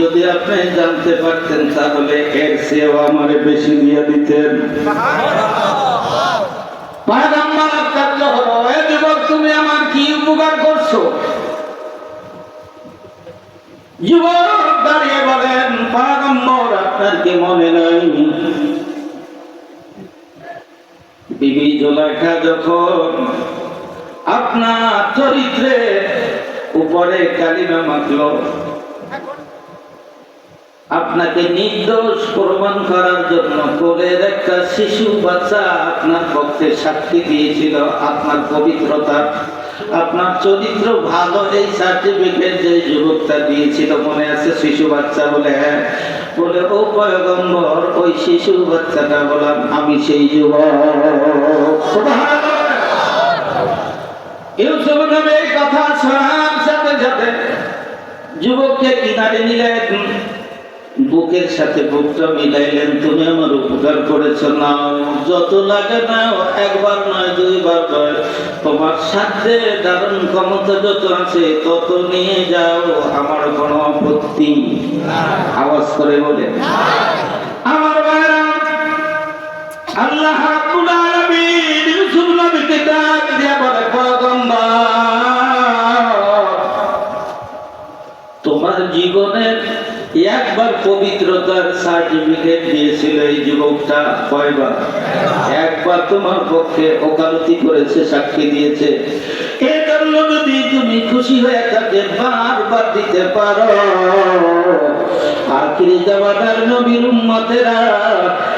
যদি আপনি জানতে পারতেন তাহলে এর চেয়েও আমার বেশি দিয়ে দিতেন। তুমি আমার কি উপকার করছ? যুবক দাঁড়িয়ে বলেন আপনার কি মনে নাই। বিবি জোলাখা যখন আপনার চরিত্রে উপরে কালিমা মাখল আপনাকে নির্দোষ প্রমাণ করার জন্য কোলের একটা শিশু বাচ্চা আপনার পক্ষে সাক্ষী দিয়েছিল, আপনার পবিত্রতা, আপনার চরিত্র ভালো, এই সার্টিফিকেট যে যুবকটা দিয়েছিল, মনে আছে শিশু বাচ্চা বলে? হ্যাঁ। বলে, ও পয়গম্বর, ওই শিশু বাচ্চাটা বললাম, আমি সেই যুবক। ইউসুফ এই কথা শোনার সাথে সাথে যুবককে কিনারে নিলেন। বুকের সাথে বুকটা মিলাইলেন, তুমি আমার উপকার করেছ না। যত লাগে নাও, একবার নয়, দুইবার নয়। তোমার সাথে দারুণ ক্ষমতা যত আছে, তত নিয়ে যাও, আমার কোনো আপত্তি আওয়াজ করে বলে আমার ভাইরা, আল্লাহ রাব্বুল আলামিন ইউসুফ নবীকে ডাক দিয়া বলে পয়গম্বর তোমার জীবনের একবার পবিত্রতার সার্টিফিকেট দিয়েছিল এই যুবকটা, কয়বার? একবার তোমার পক্ষে ওকালতি করেছে, সাক্ষী দিয়েছে। এ জন্য যদি তুমি খুশি হয়ে থাকে বারবার দিতে পারো, আখিরি জামানার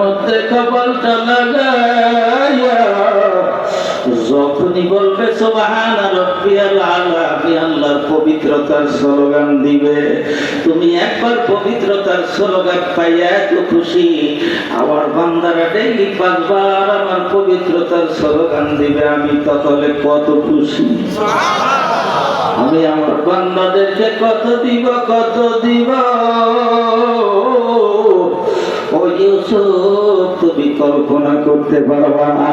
মধ্যে যখনই বলবে সুবহান রাব্বিয়াল আলা আমি আল্লাহর পবিত্রতার স্লোগান দিবে। তুমি একবার পবিত্রতার স্লোগান পাইয়া এত খুশি, আমার বান্দারা ডেইলি পাঁচবার আমার পবিত্রতার স্লোগান দিবে, আমি তাহলে কত খুশি। আমি আমার বান্দাদেরকে কত দিব কত দিব? তুমি কল্পনা করতে পারবা না।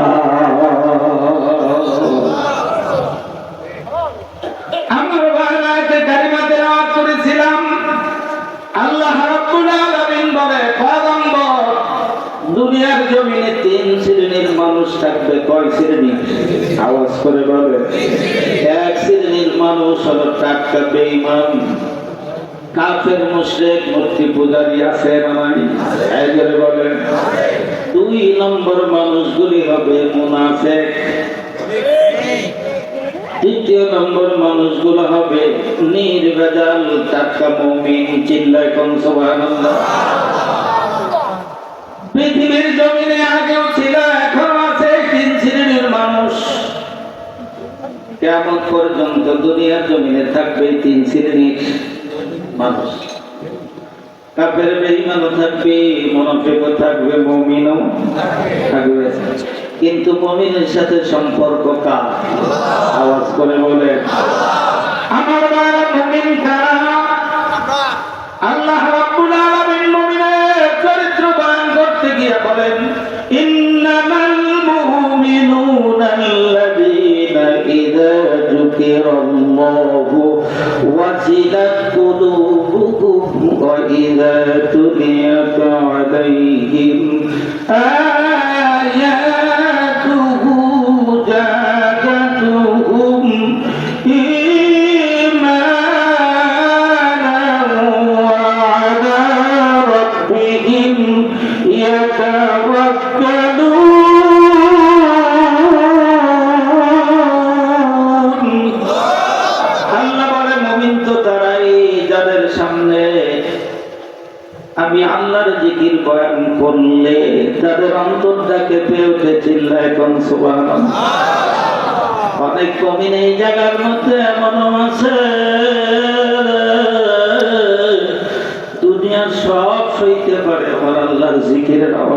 আমার বাংলাতে কারিমাতে রাত করেছিলাম। আল্লাহ রাব্বুল দুনিয়ার জমিনে তিন শ্রেণির মানুষ থাকবে। কয় শ্রেণি? আওয়াজ করে বলে মানুষ হলো টাটকা বেঈমান। কাফের, মুশরিক মূর্তি পূজারি আছে নাই? এই করে বলেন। দুই নম্বর মানুষগুলি হবে মুনাফিক। তৃতীয় নম্বর মানুষগুলো হবে নির্ভেজাল টাটকা মুমিন, চিল্লায় কোন সুবহানাল্লাহ। পৃথিবীর জমিনে আগেও ছিল, এখন আছে তিন শ্রেণির মানুষ কেমন পর্যন্ত দুনিয়ার জমিনে থাকবে তিন শ্রেণির মানুষ। কাপের থাকবে থাকবে, মমিনও থাকবে। কিন্তু মমিনের সাথে সম্পর্ক কার? আওয়াজ করে বলে আল্লাহ চরিত্র বয়ান করতে গিয়ে বলেন যুকিরাল্লাহু ওয়াজিলাত কুলুবুহুম ওয়া ইযা তুলিয়াত আলাইহিম আয়াতুহু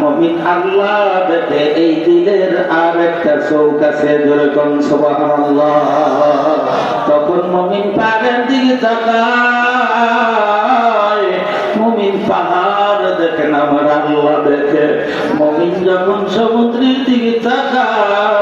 মমিন আল্লাহ দেখে এই দিনের আর একটা চৌক আছে যেরকম তখন মমিন পাহাড়ের দিকে তাকায়। মমিন পাহাড় দেখে না আমার আল্লাহ দেখে। মমিন যখন সমুদ্রের দিকে তাকায়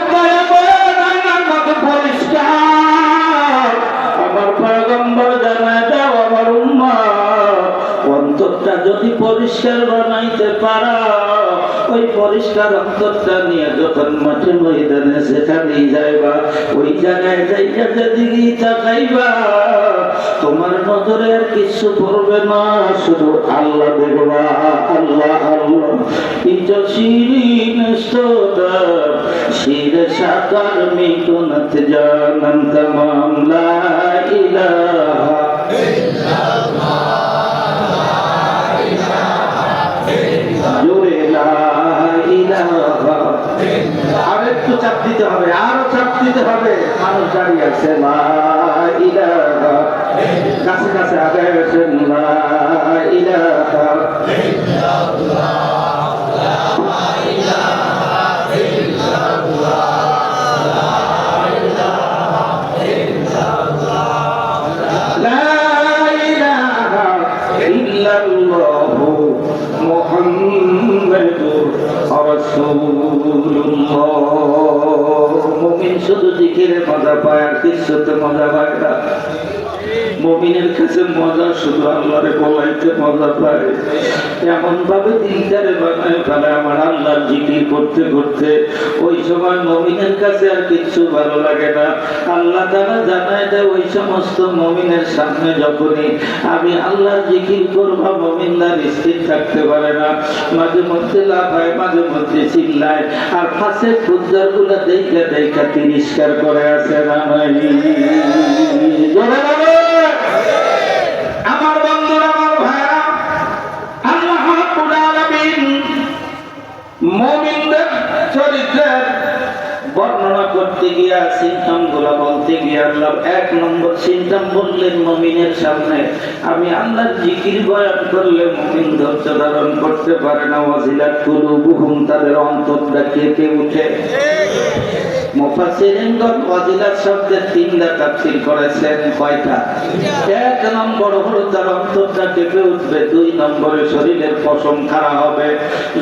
যদি পরিষ্কার বানাইতে পারা, ওই পরিষ্কার অন্তরটা নিয়ে যখন মাঠে ময়দানে সেখানেই যাইবা, ওই জায়গায় যাইয়া যেদিকে তাকাইবা তোমার নজরে আর কিছু পড়বে না, শুধু আল্লাহ দেখবা, আল্লাহ আল্লাহ। ইটো শিরিন ইলাহা দিতে হবে। মানুষ দাঁড়িয়ে আছে মা ইলাহা কাছে কাছে আগে কিছুতে মজা পায় না মমিনের কাছে মজা শুধু আল্লাহরে বলাইতে মজা পায় এমন ভাবে দিনটারে বানায় ফেলে আমার আল্লাহর জিকির করতে করতে। ওই সময় মমিনের কাছে আর কিচ্ছু ভালো লাগে না। আল্লাহ তারা জানায় দেয়, ওই সমস্ত মমিনের সামনে যখনই আমি আল্লাহর জিকির করব, মমিনদার স্থির থাকতে পারে না। মাঝে মধ্যে লাভ হয় মাঝে মধ্যে চিল্লায়। আর ফাঁসে খুদ্দারগুলা দেখা দেখা তিরস্কার করে আছে না নাই মুমিনদের চরিত্রের বর্ণনা করতে গিয়া সিমটমগুলা বলতে গিয়ে আল্লাহ এক নম্বর সিমটম বললেন মমিনের সামনে। আমি আল্লাহ জিকির বয়ান করলে মমিন ধৈর্য ধারণ করতে পারে না। ওয়াজিলাত কুলুবুহুম, তাদের অন্তরটা কেঁপে উঠে? এক নম্বর তার অন্তরটা উঠবে, দুই নম্বরে শরীরের হবে।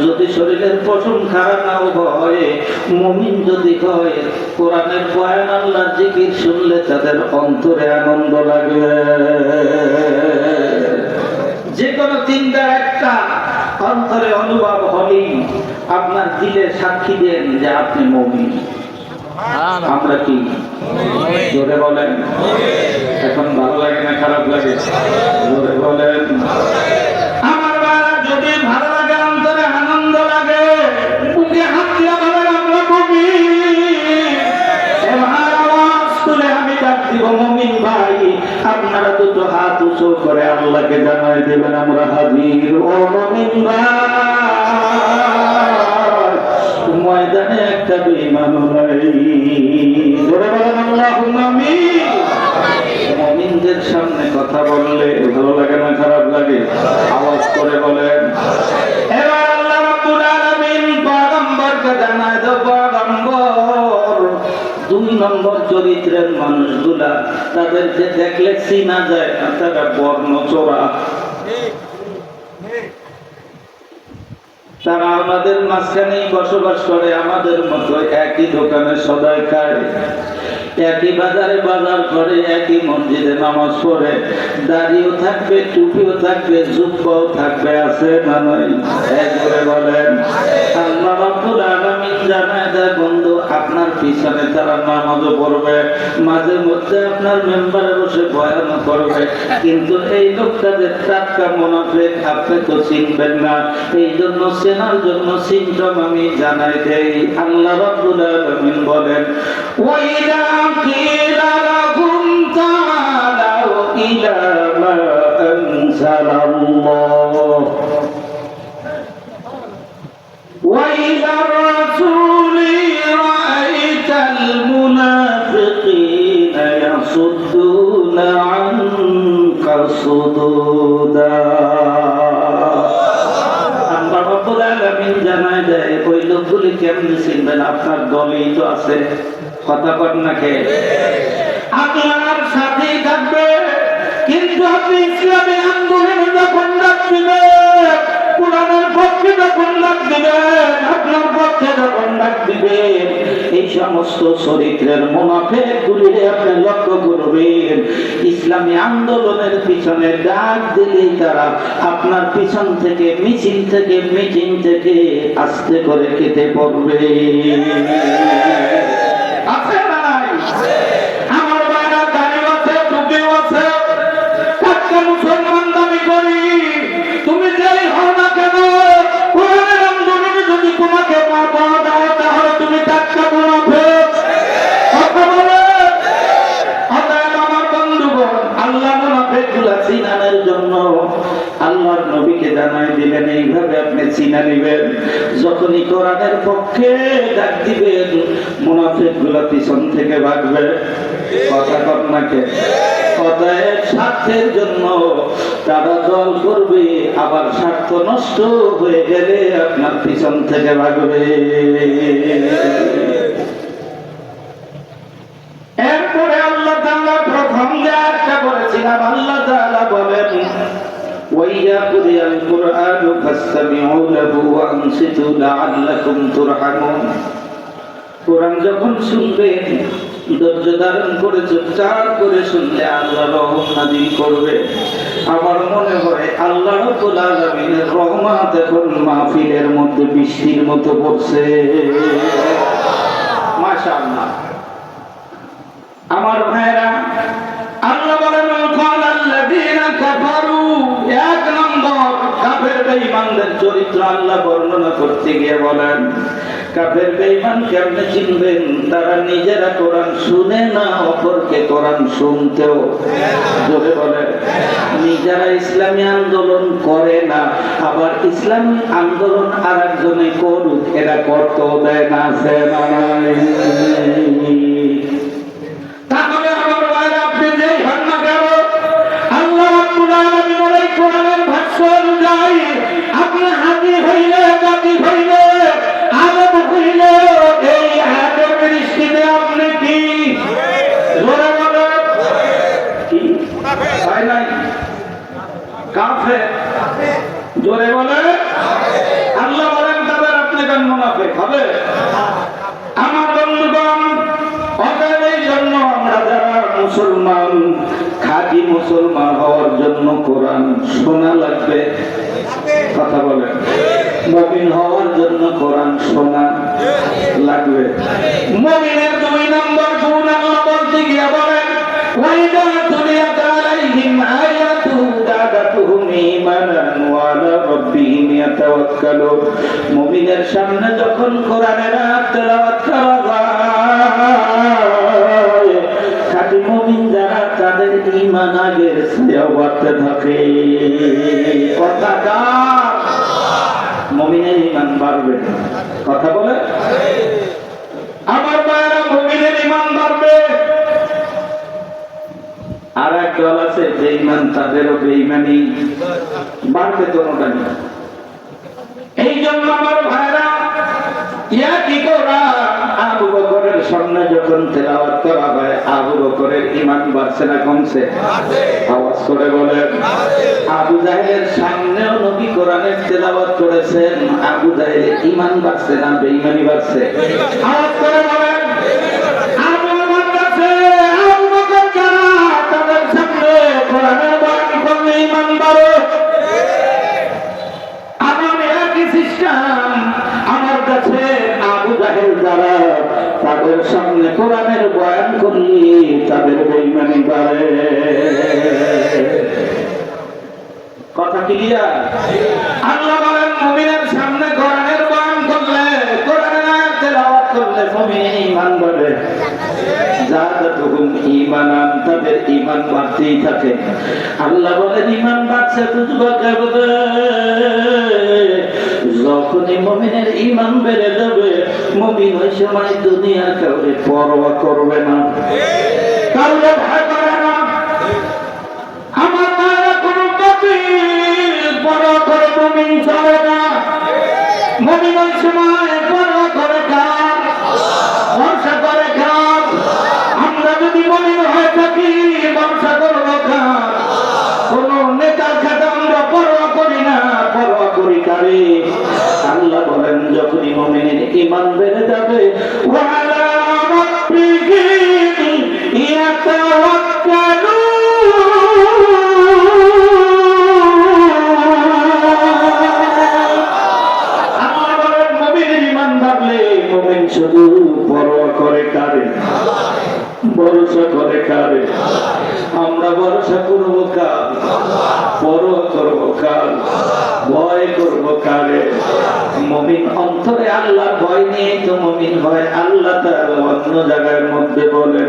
যদি শরীরের পশম খাড়া নাও হয় যদি হয়, কোরআনের বয়ান আল্লাহর জিকির শুনলে তাদের অন্তরে আনন্দ লাগবে। যে কোনো তিনটা একটা অন্তরে অনুভব হলেই আপনার দিলে সাক্ষী দেন যে আপনি মমিন। আমরা কি জোরে বলেন? এখন ভালো লাগে না খারাপ লাগে? জোরে বলেন। করে আল্লাহকে জানাই দেবেন, আমরা হাজির। ও মুমিন ভাই। ময়দানে একটা আমিন। মুমিনদের সামনে কথা বললে ভালো লাগে না, খারাপ লাগে? আওয়াজ করে বলেন। দুই নম্বর চরিত্রের মানুষগুলা তাদেরকে দেখলে চিনা যায় না, তারা বর্ণ চোরা তারা আমাদের মাঝখানেই বসবাস করে, আমাদের মতো একই দোকানে সদায় খায়। একই বাজারে বাজার করে, একই মসজিদে নামাজ পড়ে। দাড়িও থাকবে, টুপিও থাকবে, জুব্বাও থাকবে, আছে না নয় একবারে বলেন। আল্লাহ রাব্বুল আলামিন জানায় দেয়, বন্ধু, আপনার পিছনে তারা নামাজও পড়বে, মাঝে মধ্যে আপনার মেম্বারে বসে বয়ানও করবে। কিন্তু এই লোকটাদের টাটকা মুনাফিক, আপনি তো চিনবেন না। এই জন্য, চেনার জন্য সিমটম আমি জানাই দেই। আল্লাহ রাব্বুল আলামিন বলেন, ওয়াইদা কিলা লাহুম তাআলাউ ইলা চিনবেন? আপনার দলেই তো আছে। কথা কর না আপনার সাথেই থাকবে। কিন্তু আপনি ইসলামী আন্দোলনে যখন ডাক দিবেন, কোরআনের পক্ষে যখন ডাক দিবেন, আপনার পক্ষে যখন ডাক দিবেন, এই সমস্ত চরিত্রের মুনাফেক গুলিরে আপনি লক্ষ্য ইসলামী আন্দোলনের পিছনে ডাক দিলে তারা আপনার পিছন থেকে, মিছিল থেকে, মিটিং থেকে আস্তে করে কেটে পড়বে। পিছন থেকে ভাগবে কথা কন্যাকে। অতএব স্বার্থের জন্য তারা দল করবে, আবার স্বার্থ নষ্ট হয়ে গেলে আপনার পিছন থেকে ভাগবে। এরপরে আল্লাহ প্রথম যে আয়াতটা বলেছিলাম, আল্লাহ তাআলা বলেন ওয়াইয়া কোরআন যখন শুনবে, ধৈর্য ধারণ করে চুপচাপ করে শুনলে আল্লাহ রহমাদি করবে। আমার মনে হয় আল্লাহ রব্বুল আলামিনের এখন মাহফিলের মধ্যে বৃষ্টির মতো পড়ছে। মাশাআল্লাহ। আমার ভাইরা আল্লাহ বলেন এক নম্বর কাফের বেঈমানদের চরিত্র আল্লাহ বর্ণনা করতে গিয়ে বলেন কাফের বেঈমান কেমনে চিনবেন? তারা নিজেরা কোরআন শুনে না অপরকে কোরআন শুনতেও জোরে বলে নিজেরা ইসলামী আন্দোলন করে না, আবার ইসলামী আন্দোলন আর একজনে করুক, এরা করতেও দেয় না সে মুসলমান হওয়ার জন্য কোরআন শোনা লাগবে। কথা বলেন। মমিন হওয়ার জন্য কোরআন শোনা লাগবে। মমিনের দুই নম্বর গুণ সামনে যখন কোরআনের তেলাওয়াত করা হয় আগের বাড়তে থাকে মুমিনের ঈমান বাড়বে। কথা বলে? আমার মায়েরা মুমিনের ঈমান বাড়বে। আর এক দল আছে, বেঈমান, তাদেরও বেঈমানি। বাড়বে কোনোটাই এই জন্য আমার ভাইরা কি করা আবু বকরের সামনে যখন তেলাওয়াত করা হয় আবু বকরের ঈমান বাড়ছে না কমছে। আওয়াজ করে বলেন, আবু জাহেলের সামনেও নবী কোরআনের তেলাবাদ করেছেন। আবু জাহেলের ইমান বাড়ছে না বেঈমানি বাড়ছে? আওয়াজ করে বলেন। তাদের সামনে কোরআনের বয়ান করলি তাদের বেইমানি বাড়ে। কথা ক্লিয়ার? আল্লাহ বলেন সামনে কোরআনের বয়ান করলে, কোরআনের করলে ঈমান থাকে। আল্লাহ কাবদে। যখনই মুমিনের ঈমান বেড়ে মুমিন ওই দুনিয়ার কাউকে পরোয়া করবে না। ভরসা করে কারে আমরা ভরসা করব কার পরোয়া করব কার ভয় করব কারে মমিন অন্তরে আল্লাহ ভয় নিয়ে তো মমিন হয় আল্লাহ তাআলা অন্য জায়গার মধ্যে বলেন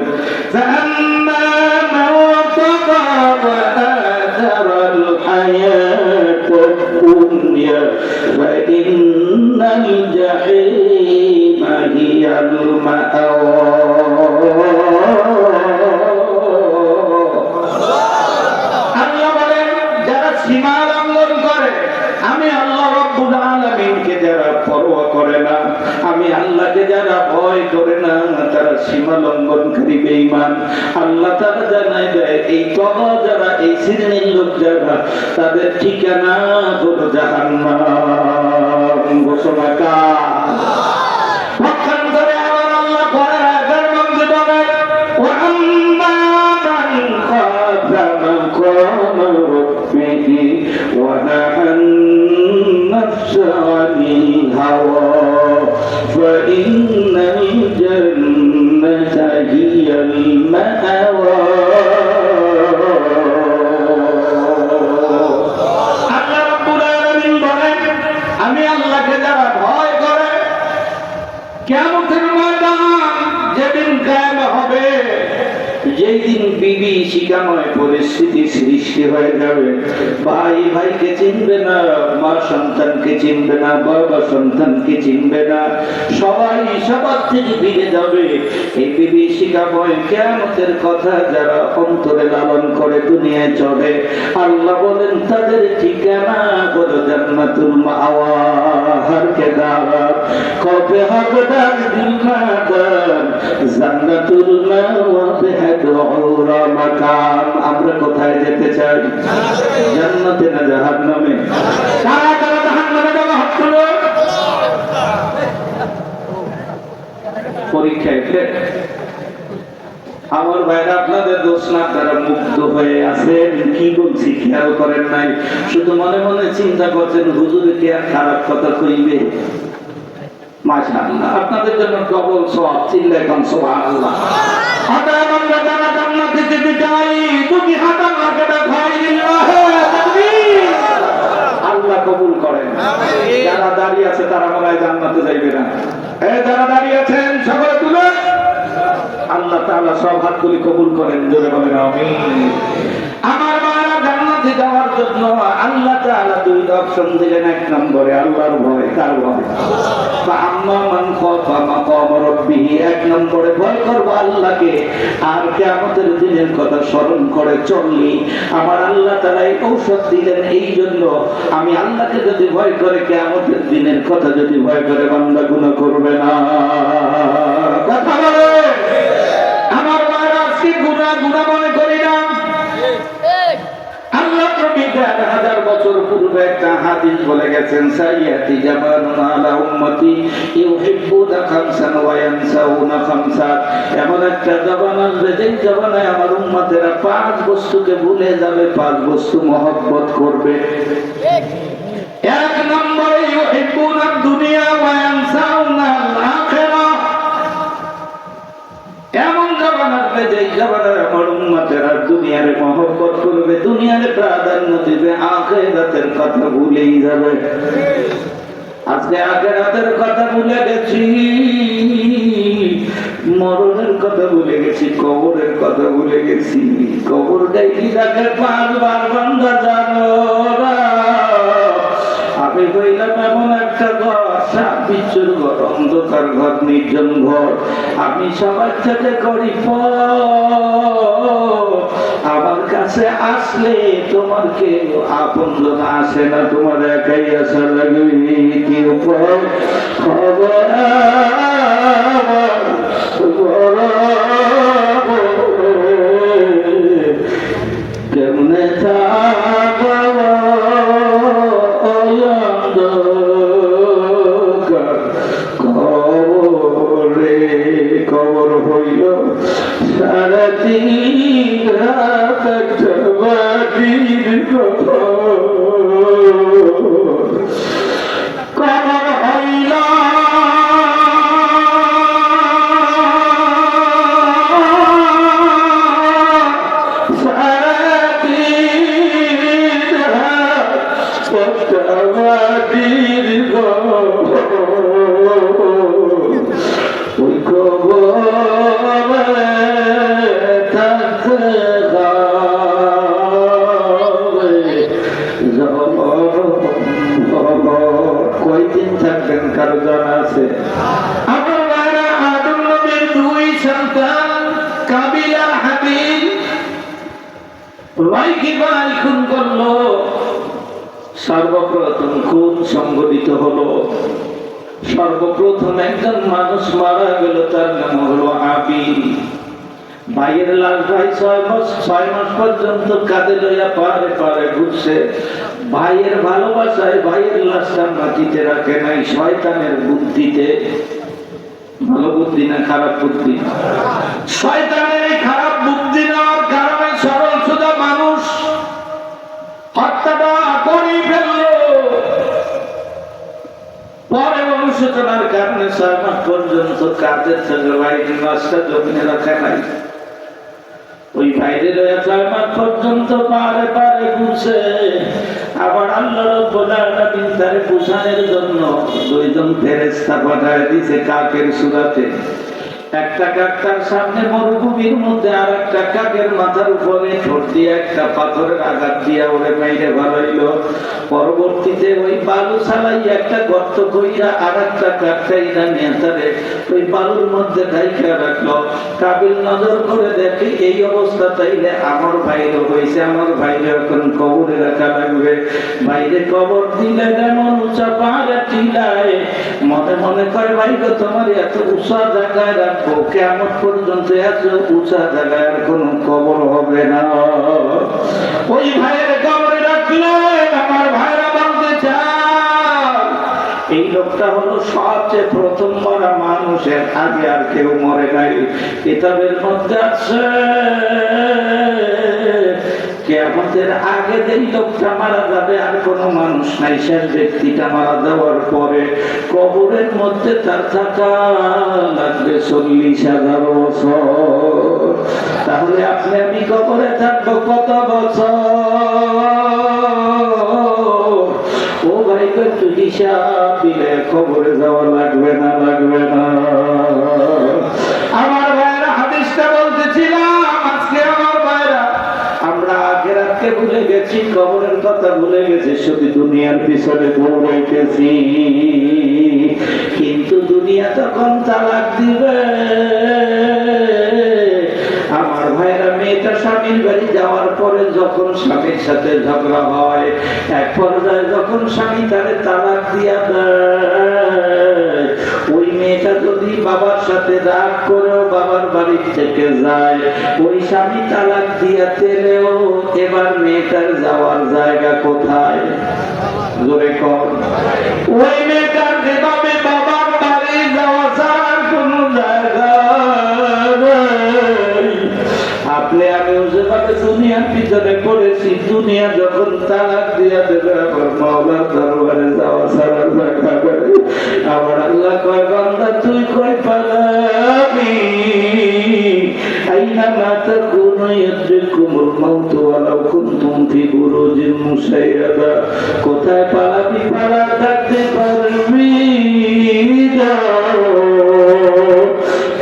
فَأَمَّا مَنْ طَغَى وَآثَرَ الْحَيَاةَ সীমা লঙ্ঘনকারী বেঈমান। আল্লাহ তারা জানাই দেয়, এই তবা যারা, এই শ্রেণির লোক যারা, তাদের ঠিকানা হলো জাহান্নাম। ঘোষণা যেই দিন বিবি শিকাময় পরিস্থিতি সৃষ্টি হয়ে যাবে, ভাই ভাইকে চিনবে না, মা সন্তানকে চিনবে না বাবা সন্তানকে চিনবে না, সবাই সবার থেকে ফিরে যাবে। এই বিবি কথা যারা অন্তরে লালন করে দুনিয়ায় চলে, আল্লাহ বলেন, তাদের ঠিকানা জান্নাতুল কবে হবে জান্নাতুল উরা মাকাম। আমরা কোথায় যেতে চাই? জান্নাতে না জাহান্নামে? কারা কারা জাহান্নামে আমার ভাইরা আপনাদের দোষ না তারা মুক্ত হয়ে আছেন। কি বলছি খেয়াল করেন নাই? শুধু মনে মনে চিন্তা করছেন হুজুরে কি আর খারাপ কথা কইবে? মাশাআল্লাহ আপনাদের জন্য ডবল সওয়াব চিল্লা এখন সুবহানাল্লাহ। অতএব আমরা যারা জান্নাতে যেতে চাই দুটি হাত আল্লাহকে দেখাই আল্লাহ কবুল করেন। যারা দাঁড়িয়ে আছে তারা মনে হয় জান্নাতে যাইবে না। এ যারা দাঁড়িয়ে আছেন সকলে তুলে আল্লাহ সব হাতগুলি কবুল করেন, জোরে বলেন আমার মায়েরা জান্নাতে যাওয়ার জন্য আল্লাহ তাআলা দুই অপশন দিলেন, এক নম্বরে আল্লাহর ভয় কার ভয়। আম্মা মান খাফা মাকাম এক নম্বরে ভয় করব আল্লাহকে, আর কিয়ামতের দিনের কথা স্মরণ করে চললি। আমার আল্লাহ তাআলা এই ঔষধ দিলেন, এই জন্য আমি আল্লাহকে যদি ভয় করে, কিয়ামতের দিনের কথা যদি ভয় করে, বান্দা গুনাহ করবে না। কথা বলে। গুনাহ গুনাহ মনে করি না। আল্লাহ নবী দেড় হাজার বছর পূর্বে একটা হাদিস বলে গেছেন সাইয়াতি জামানুন আলা উম্মতি ইউহিব্বুনা খামসান ওয়া ইয়ানসাউনা খামসান এমন একটা জবান যেই জবানে আমার উম্মতেরা পাঁচ বস্তুকে ভুলে যাবে পাঁচ বস্তু মহব্বত করবে। এক নম্বরে ইউহিব্বুনা দিবে, আখেরাতের কথা ভুলে গেছি, মরণের কথা ভুলে গেছি, কবরের কথা ভুলে গেছি। কবর ডাইকি তাকে পাঁচবার বান্ধা জানো আমি কইলাম এমন একটা বিচ্ছুর ঘর, অন্ধকার ঘর, নির্জন ঘর। আমি সবার সাথে করি। আমার কাছে আসলে তোমার কেউ আপন আসে না, তোমার একাই আসা লাগবে কি উপর খবর কেমনে থাকব ওই সর্বপ্রথম একজন মানুষ মারা গেল, তার নাম হলো ভাইয়ের ভাই ছয় মাস ছয় মাস পর্যন্ত কাঁধে লইয়া পারে পারে ঘুরছে। ভাইয়ের ভালোবাসায় ভাইয়ের লাশটা মাটিতে রাখে নাই, শয়তানের বুদ্ধিতে। ভালো বুদ্ধি না খারাপ বুদ্ধি? শয়তানের এই খারাপ বুদ্ধি নেওয়ার কারণে সরল সুদা মানুষ হত্যাটা করে ফেলল। অনুশোচনার কারণে ছয় মাস পর্যন্ত কাজের সঙ্গে বাইরে মাসটা জমিনে রাখা নাই? ওই বাইরে ছয় মাস পর্যন্ত পারে পারে ঘুরছে। আবার আল্লাহ রব্বুল তার কুশানের জন্য দুইজন ফেরেশতা পাঠায় দিছে কাকের সুরাতে। একটা কাক তার সামনে মরুভূমির মধ্যে আর একটা কাকের মাথার উপরে ঠোঁট দিয়ে একটা পাথরের আঘাত দিয়া ওরে মাইরে ভালাইলো পরবর্তীতে ওই বালু ছালাই একটা গর্ত কইরা আর একটা কাকটাইরা নিয়ে তারে ওই বালুর মধ্যে ঢাইকা রাখল। কাবিল নজর করে দেখে, এই অবস্থা তাইলে আমার ভাইরে হয়েছে আমার ভাইরে এখন কবরে রাখা লাগবে। বাইরে কবর দিলে যেমন উঁচা পাহাড়ে টিলায়। মনে মনে করে ভাই তোমার এত উঁচা জায়গায় কেমন পর্যন্ত এত উঁচা জায়গায় কোনো হবে না। ওই ভাইয়ের রাখলে আমার ভাইরা বলতে এই লোকটা হলো সবচেয়ে প্রথম মরা মানুষের, আগে আর কেউ মরে নাই। কিতাবের মধ্যে আছে। কেমতের আগে যেই লোকটা মারা যাবে, আর কোনো মানুষ নাই। শেষ ব্যক্তিটা মারা যাওয়ার পরে কবরের মধ্যে তার থাকা লাগবে চল্লিশ হাজার বছর। তাহলে আপনি আমি কবরে থাকব কত বছর? ও ভাই, তো হিসাব দিলে খবরে যাওয়া লাগবে না লাগবে না। রাতকে ভুলে গেছি, কবরের কথা ভুলে গেছি, শুধু দুনিয়ার পিছনে দৌড়াইতেছি কিন্তু দুনিয়া তখন তালাক দিবে। আমার ভাইরা মেয়েটা স্বামীর বাড়ি যাওয়ার পরে যখন স্বামীর সাথে ঝগড়া হয়, এক পর্যায়ে যখন স্বামী তারে তালাক দিয়া দেয় মেয়েটা যদি বাবার সাথে রাগ করেও বাবার বাড়ি থেকে যায়, ওই স্বামী তালাক দিয়া তেলেও এবার মেয়েটার যাওয়ার জায়গা কোথায়? জোরে কর। ওই মেয়েটার যেভাবে বাবার বাড়ি যাওয়া কোনো জায়গা আপনি আমি যেভাবে দুনিয়ার পিছনে দুনিয়া যখন তালাক দিয়া দেবে, আমার দরবারে যাওয়া ছাড়া জায়গা নেই। আমার আল্লাহ কোথায় পালা থাকতে পারবি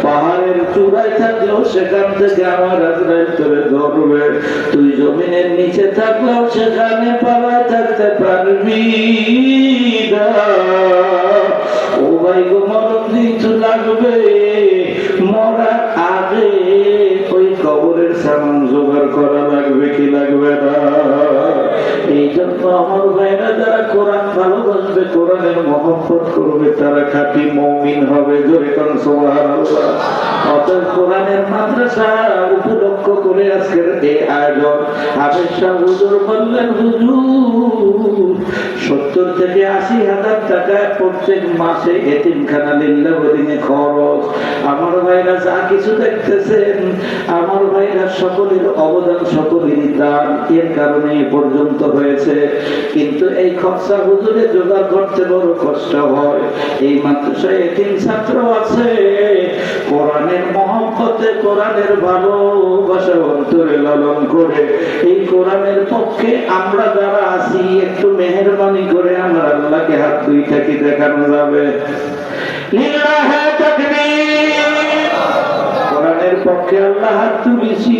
পাহাড়ের চূড়ায় থাকলেও সেখান থেকে আমার আজরাইল ধরবে। তুই জমিনের নিচে থাকলেও সেখানে পালায় থাকতে পারবি ও ভাই গো, মরণ দিতে লাগবে। মরার আগে কবরের সামান জোগাড় করা লাগবে কি লাগবে না? এই জন্য আমার ভাইরা যারা কোরআন ভালোবাসবে, কোরআনের মহব্বত করবে, তারা খাঁটি মৌমিন হবে। জোরে কারণ সোহার অতএব কোরআনের মাদ্রাসা উপলক্ষ করে আজকের এই আয়োজন। হাফেজ শাহ হুজুর বললেন, হুজুর, সত্তর থেকে আশি হাজার টাকা প্রত্যেক মাসে এতিমখানা লিল্লা দিনে খরচ। আমার ভাইরা যা কিছু দেখতেছেন, আমার ভাইরা সকলের অবদান সকলেরই দান। এর কারণে এ পর্যন্ত হয়েছে। কিন্তু এই খরচা হুজুরে জোগাড় করতে বড় কষ্ট হয়। এই মাদ্রাসায় এতিম ছাত্র আছে। কোরআনের মহব্বতে কোরআনের ভালোবাসা অন্তরে লালন করে, এই কোরআনের পক্ষে আমরা যারা আছি, একটু মেহরবানি করে আমার আল্লাহকে হাত দুই থাকি, দেখানো যাবে। তুলেছি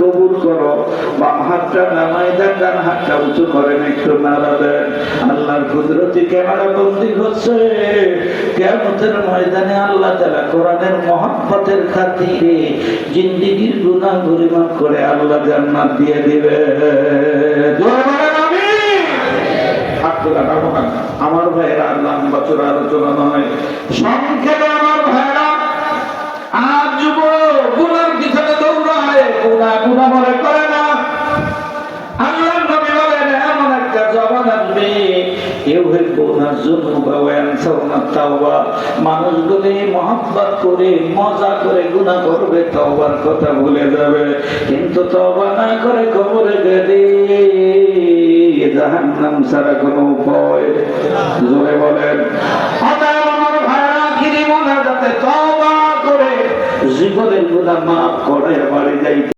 কবুল করো। বাম হাতটা নামাই দেন ডান হাতটা উঁচু করেন, একটু নাড়া দেন। আল্লাহর কুদরতি ক্যামেরা বন্দি হচ্ছে। কেমতের ময়দানে আল্লাহ তালা কোরআনের মহাব্বতের খাতিরে জিন্দিগির গুণা গরিমা করে আল্লাহ জান্নাত দিয়ে দিবে। আমার ভাইয়েরা, আল্লাহ বছর আলোচনা নয়, সংক্ষেপে আমার ভাইয়েরা আর যুব গুনার পিছনে দৌড়ায় গুনা গুনা মনে করে না আল্লাহ নবী বলেন এমন একটা জবান আসবে ইউহিব্বুনার যুনুবা ওয়া ইয়ানসাউনা তাওবা মানুষগুলি মহব্বত করে, মজা করে, গুনাহ করবে, তওবার কথা ভুলে যাবে। কিন্তু তওবা না করে কবরে গেলে জাহান্নাম ছাড়া কোনো উপায় জোরে বলেন জীবনের গুনাহ মাফ করে বাড়ি যাইতে